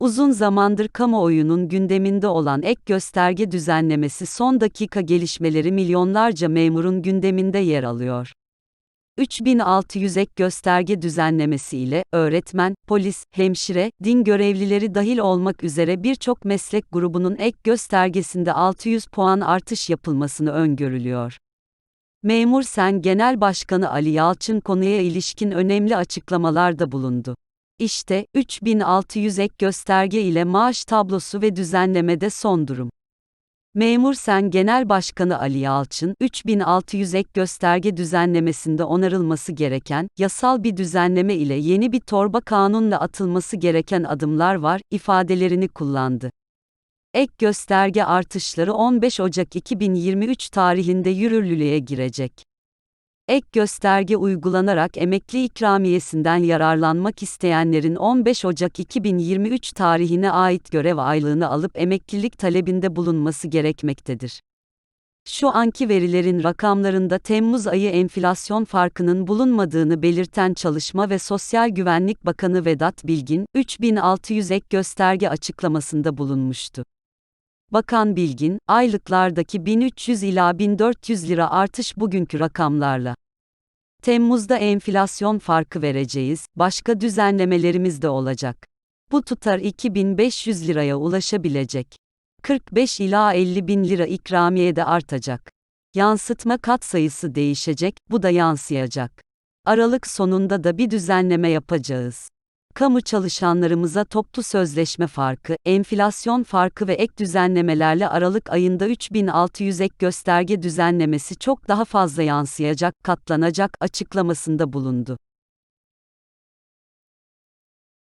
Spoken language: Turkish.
Uzun zamandır kamuoyunun gündeminde olan ek gösterge düzenlemesi son dakika gelişmeleri milyonlarca memurun gündeminde yer alıyor. 3600 ek gösterge düzenlemesi ile öğretmen, polis, hemşire, din görevlileri dahil olmak üzere birçok meslek grubunun ek göstergesinde 600 puan artış yapılmasını öngörülüyor. Memur Sen Genel Başkanı Ali Yalçın konuya ilişkin önemli açıklamalarda bulundu. İşte 3600 ek gösterge ile maaş tablosu ve düzenlemede son durum. Memur Sen Genel Başkanı Ali Yalçın, 3600 ek gösterge düzenlemesinde onarılması gereken, yasal bir düzenleme ile yeni bir torba kanunla atılması gereken adımlar var, ifadelerini kullandı. Ek gösterge artışları 15 Ocak 2023 tarihinde yürürlülüğe girecek. Ek gösterge uygulanarak emekli ikramiyesinden yararlanmak isteyenlerin 15 Ocak 2023 tarihine ait görev aylığını alıp emeklilik talebinde bulunması gerekmektedir. Şu anki verilerin rakamlarında Temmuz ayı enflasyon farkının bulunmadığını belirten Çalışma ve Sosyal Güvenlik Bakanı Vedat Bilgin, 3600 ek gösterge açıklamasında bulunmuştu. Bakan Bilgin, aylıklardaki 1300 ila 1400 lira artış bugünkü rakamlarla. Temmuz'da enflasyon farkı vereceğiz, başka düzenlemelerimiz de olacak. Bu tutar 2500 liraya ulaşabilecek. 45 ila 50 bin lira ikramiye de artacak. Yansıtma kat sayısı değişecek, bu da yansıyacak. Aralık sonunda da bir düzenleme yapacağız kamu çalışanlarımıza toplu sözleşme farkı, enflasyon farkı ve ek düzenlemelerle Aralık ayında 3600 ek gösterge düzenlemesi çok daha fazla yansıyacak, katlanacak açıklamasında bulundu.